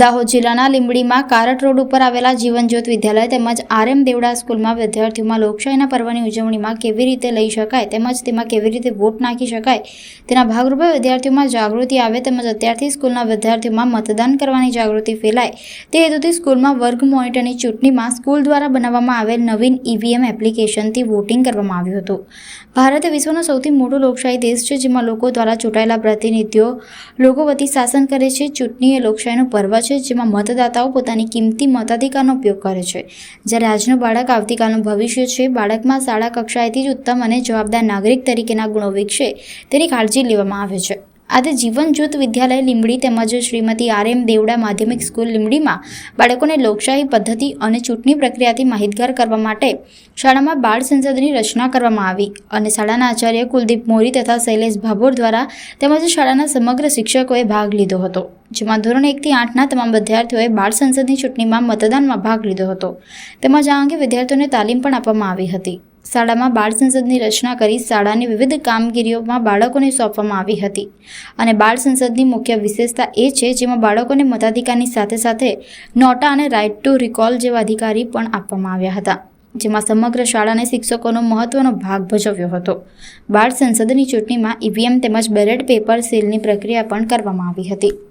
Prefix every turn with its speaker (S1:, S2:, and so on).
S1: દાહોદ જિલ્લાના લીંબડીમાં કારટ રોડ ઉપર આવેલા જીવનજ્યોત વિદ્યાલય તેમજ આરએમ દેવડા સ્કૂલમાં વિદ્યાર્થીઓમાં લોકશાહીના પર્વની ઉજવણીમાં કેવી રીતે લઈ શકાય તેમજ તેમાં કેવી રીતે વોટ નાખી શકાય તેના ભાગરૂપે વિદ્યાર્થીઓમાં જાગૃતિ આવે તેમજ અત્યારથી સ્કૂલના વિદ્યાર્થીઓમાં મતદાન કરવાની જાગૃતિ ફેલાય. તે હેતુથી સ્કૂલમાં વર્ગ મોનિટરની ચૂંટણીમાં સ્કૂલ દ્વારા બનાવવામાં આવેલ નવીન ઈવીએમ એપ્લિકેશનથી વોટિંગ કરવામાં આવ્યું હતું. ભારત વિશ્વનો સૌથી મોટો લોકશાહી દેશ છે જેમાં લોકો દ્વારા ચૂંટાયેલા પ્રતિનિધિઓ, લોકો વતી શાસન કરે છે ચૂંટણી એ લોકશાહીનું પર્વ છે, જેમાં મતદાતાઓ પોતાની કિંમતી મતાધિકારનો ઉપયોગ કરે છે. જ્યારે આજનું બાળક આવતીકાલનું ભવિષ્ય છે, બાળકમાં શાળા કક્ષાએથી જ ઉત્તમ અને જવાબદાર નાગરિક તરીકેના ગુણો વિકસે તેની કાળજી લેવામાં આવે છે. આજે જીવન જૂથ વિદ્યાલય લીંબડી તેમજ શ્રીમતી આર એમ દેવડા માધ્યમિક સ્કૂલ લીંબડીમાં બાળકોને લોકશાહી પદ્ધતિ અને ચૂંટણી પ્રક્રિયાથી માહિતગાર કરવા માટે શાળામાં બાળ સંસદની રચના કરવામાં આવી અને શાળાના આચાર્ય કુલદીપ મોરી તથા શૈલેષ ભાભોર દ્વારા તેમજ શાળાના સમગ્ર શિક્ષકોએ ભાગ લીધો હતો, જેમાં ધોરણ એકથી આઠના તમામ વિદ્યાર્થીઓએ બાળ સંસદની ચૂંટણીમાં મતદાનમાં ભાગ લીધો હતો. તેમજ આ અંગે વિદ્યાર્થીઓને તાલીમ પણ આપવામાં આવી હતી. શાળામાં બાળ સંસદની રચના કરી શાળાની વિવિધ કામગીરીઓમાં બાળકોને સોંપવામાં આવી હતી. અને બાળ સંસદની મુખ્ય વિશેષતા એ છે, જેમાં બાળકોને મતાધિકારની સાથે સાથે નોટા અને રાઇટ ટુ રિકોલ જેવા અધિકારી પણ આપવામાં આવ્યા હતા, જેમાં સમગ્ર શાળાને શિક્ષકોનો મહત્વનો ભાગ ભજવ્યો હતો. બાળ સંસદની ચૂંટણીમાં ઈવીએમ તેમજ બેલેટ પેપર સીલની પ્રક્રિયા પણ કરવામાં આવી હતી.